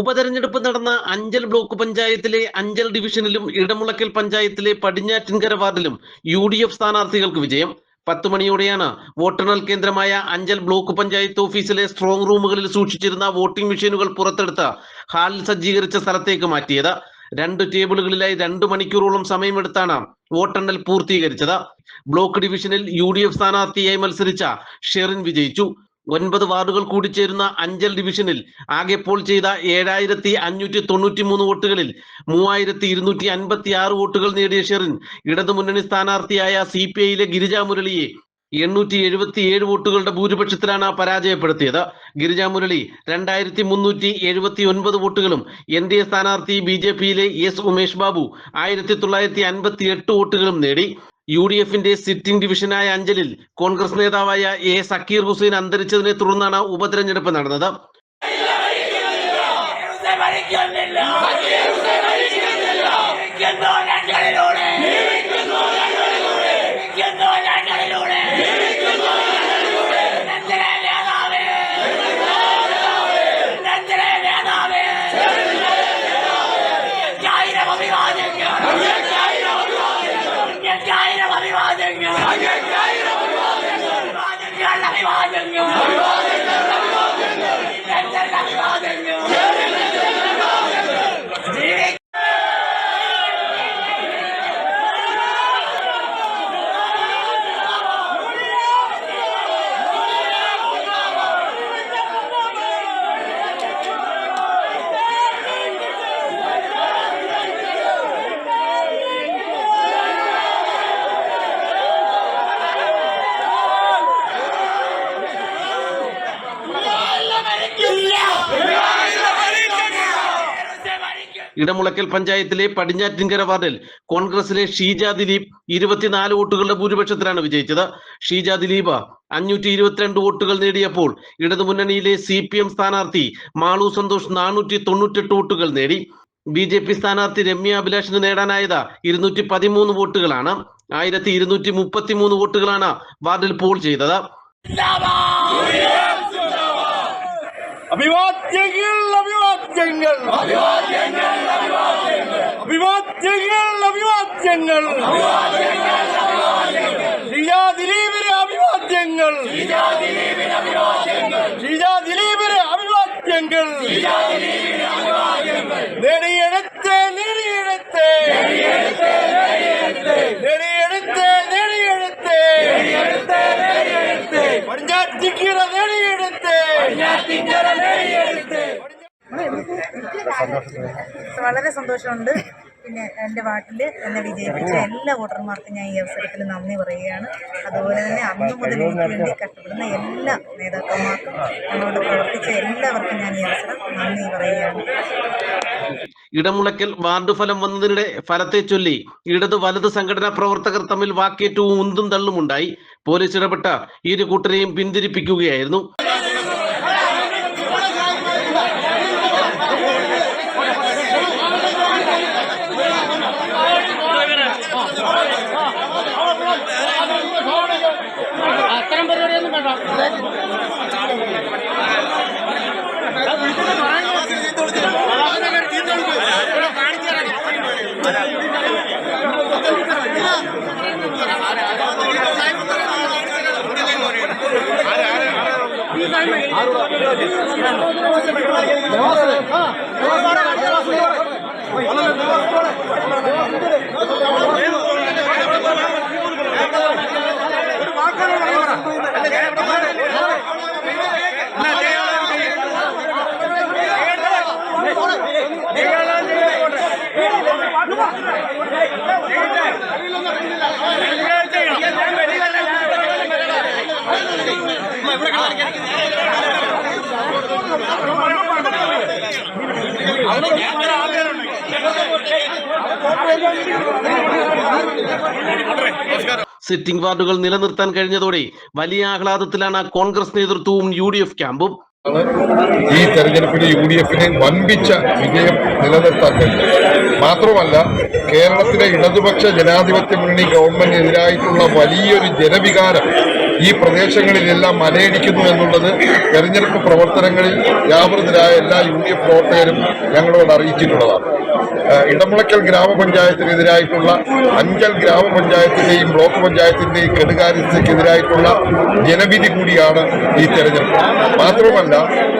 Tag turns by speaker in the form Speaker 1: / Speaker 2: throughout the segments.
Speaker 1: ഉപതെരഞ്ഞെടുപ്പ് നടന്ന അഞ്ചൽ ബ്ലോക്ക് പഞ്ചായത്തിലെ അഞ്ചൽ ഡിവിഷനിലും ഇടമുളക്കൽ പഞ്ചായത്തിലെ പടിഞ്ഞാറ്റിൻകര വാർഡിലും യു ഡി എഫ് സ്ഥാനാർത്ഥികൾക്ക് വിജയം. പത്ത് മണിയോടെയാണ് വോട്ടെണ്ണൽ കേന്ദ്രമായ അഞ്ചൽ ബ്ലോക്ക് പഞ്ചായത്ത് ഓഫീസിലെ സ്ട്രോങ് റൂമുകളിൽ സൂക്ഷിച്ചിരുന്ന വോട്ടിംഗ് മെഷീനുകൾ പുറത്തെടുത്ത് ഹാളിൽ സജ്ജീകരിച്ച സ്ഥലത്തേക്ക് മാറ്റിയത്. രണ്ട് ടേബിളുകളിലായി രണ്ട് മണിക്കൂറോളം സമയമെടുത്താണ് വോട്ടെണ്ണൽ പൂർത്തീകരിച്ചത്. ബ്ലോക്ക് ഡിവിഷനിൽ യു ഡി എഫ് സ്ഥാനാർത്ഥിയായി മത്സരിച്ച ഷെറിൻ വിജയിച്ചു. ഒൻപത് വാർഡുകൾ കൂടി ചേരുന്ന അഞ്ചൽ ഡിവിഷനിൽ ആകെ പോൾ ചെയ്ത ഏഴായിരത്തി അഞ്ഞൂറ്റി തൊണ്ണൂറ്റി മൂന്ന് വോട്ടുകളിൽ മൂവായിരത്തി ഇരുന്നൂറ്റി അൻപത്തി ആറ് വോട്ടുകൾ നേടിയ ഷെറിൻ ഇടതുമുന്നണി സ്ഥാനാർത്ഥിയായ സി പി ഐയിലെ ഗിരിജാ മുരളിയെ എണ്ണൂറ്റി എഴുപത്തി ഏഴ് വോട്ടുകളുടെ ഭൂരിപക്ഷത്തിലാണ് പരാജയപ്പെടുത്തിയത്. ഗിരിജാ മുരളി രണ്ടായിരത്തി മുന്നൂറ്റി എഴുപത്തി ഒൻപത് വോട്ടുകളും എൻ ഡി എ സ്ഥാനാർത്ഥി ബി ജെ പിയിലെ എസ് ഉമേഷ് ബാബു ആയിരത്തി തൊള്ളായിരത്തി അൻപത്തി എട്ട് വോട്ടുകളും നേടി. യു ഡി എഫിന്റെ സിറ്റിംഗ് ഡിവിഷനായ അഞ്ചലിൽ കോൺഗ്രസ് നേതാവായ എ സക്കീർ ഹുസൈൻ അന്തരിച്ചതിനെ തുടർന്നാണ് ഉപതെരഞ്ഞെടുപ്പ് നടന്നത്.
Speaker 2: ഞങ്ങളിലൂടെ
Speaker 1: ഇടമുളക്കൽ പഞ്ചായത്തിലെ പടിഞ്ഞാറ്റിൻകര വാർഡിൽ കോൺഗ്രസിലെ ഷീജ ദിലീപ് ഇരുപത്തിനാല് വോട്ടുകളുടെ ഭൂരിപക്ഷത്തിലാണ് വിജയിച്ചത്. ഷീജ ദിലീപ് അഞ്ഞൂറ്റി ഇരുപത്തിരണ്ട് വോട്ടുകൾ നേടിയപ്പോൾ ഇടതുമുന്നണിയിലെ സി പി എം സ്ഥാനാർത്ഥി മാളു സന്തോഷ് നാനൂറ്റി തൊണ്ണൂറ്റെട്ട് വോട്ടുകൾ നേടി. ബി ജെ പി സ്ഥാനാർത്ഥി രമ്യ അഭിലാഷിന് നേടാനായത് ഇരുന്നൂറ്റി പതിമൂന്ന് വോട്ടുകളാണ്. ആയിരത്തി ഇരുന്നൂറ്റി മുപ്പത്തി മൂന്ന് വോട്ടുകളാണ് വാർഡിൽ പോൾ ചെയ്തത്.
Speaker 3: അഭിവാദ്യങ്ങൾ അഭിവാദ്യങ്ങൾ. അഭിവാദ്യങ്ങൾ അഭിവാദ്യങ്ങൾ. ഷിജാ ദിലീപിന് അഭിവാദ്യങ്ങൾ. ഷിജാ ദിലീപിന് അഭിവാദ്യങ്ങൾ. നേടിയെടുത്ത് നേടിയെടുത്ത്. നേടിയെടുത്ത് നേടിയെടുത്ത്. പഞ്ചായത്തിക്കര നേടിയെടുത്ത്.
Speaker 4: വളരെ സന്തോഷമുണ്ട്. പിന്നെ എന്റെ വാട്ടിൽ എന്നെ വിജയിപ്പിച്ച എല്ലാ വോട്ടർമാർക്കും ഞാൻ ഈ അവസരത്തിൽ നന്ദി പറയുകയാണ്. അതുപോലെ തന്നെ അന്ന് മുതൽ എനിക്ക് വേണ്ടി കഷ്ടപ്പെടുന്ന എല്ലാ നേതാക്കന്മാർക്കും ഞങ്ങളോട് പ്രവർത്തിച്ച എല്ലാവർക്കും ഞാൻ ഈ അവസരം നന്ദി പറയുകയാണ്.
Speaker 1: ഇടമുളക്കൽ വാർഡ് ഫലം വന്നതിനിടെ ഫലത്തെ ചൊല്ലി ഇടത് വലത് സംഘടനാ പ്രവർത്തകർ തമ്മിൽ വാക്കേറ്റവും ഉന്തും തള്ളുമുണ്ടായി. പോലീസ് ഇടപെട്ട ഇരു കൂട്ടരെയും പിന്തിരിപ്പിക്കുകയായിരുന്നു. ಹಾಂ സിറ്റിംഗ് വാർഡുകൾ നിലനിർത്താൻ കഴിഞ്ഞതോടെ വലിയ ആഹ്ലാദത്തിലാണ് കോൺഗ്രസ് നേതൃത്വവും യു ഡി എഫ് ക്യാമ്പും.
Speaker 5: ഈ തെരഞ്ഞെടുപ്പിൽ യു ഡി എഫിന് വമ്പിച്ച വിജയം നിലനിർത്താൻ കഴിഞ്ഞു. മാത്രമല്ല കേരളത്തിലെ ഇടതുപക്ഷ ജനാധിപത്യ മുന്നണി ഗവൺമെന്റിനെതിരായിട്ടുള്ള വലിയൊരു ജനവികാരം ഈ പ്രദേശങ്ങളിലെല്ലാം മലയടിക്കുന്നു എന്നുള്ളത് തെരഞ്ഞെടുപ്പ് പ്രവർത്തനങ്ങളിൽ വ്യാപൃതരായ എല്ലാ യു ഡി എഫ് പ്രവർത്തകരും ഞങ്ങളോട് അറിയിച്ചിട്ടുള്ളതാണ്. ഇടമുളയ്ക്കൽ ഗ്രാമപഞ്ചായത്തിനെതിരായിട്ടുള്ള അഞ്ചൽ ഗ്രാമപഞ്ചായത്തിന്റെയും ബ്ലോക്ക് പഞ്ചായത്തിന്റെയും കെടുകാര്യസ്ഥയ്ക്കെതിരായിട്ടുള്ള ജനവിധി കൂടിയാണ് ഈ തെരഞ്ഞെടുപ്പ്. മാത്രമല്ല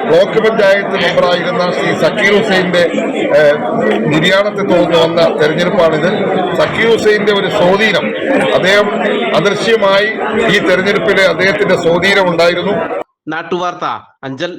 Speaker 5: ബ്ലോക്ക് പഞ്ചായത്ത് മെമ്പറായിരുന്ന ശ്രീ സക്കീർ ഹുസൈന്റെ നിര്യാണത്തെ തുടർന്ന് വന്ന തെരഞ്ഞെടുപ്പാണിത്. സക്കീർ ഹുസൈന്റെ ഒരു സ്വാധീനം അദ്ദേഹം അദൃശ്യമായി ഈ തെരഞ്ഞെടുപ്പിലെ അദ്ദേഹത്തിന്റെ സ്വാധീനം ഉണ്ടായിരുന്നു.
Speaker 1: നാട്ടുവാർത്ത അഞ്ചൽ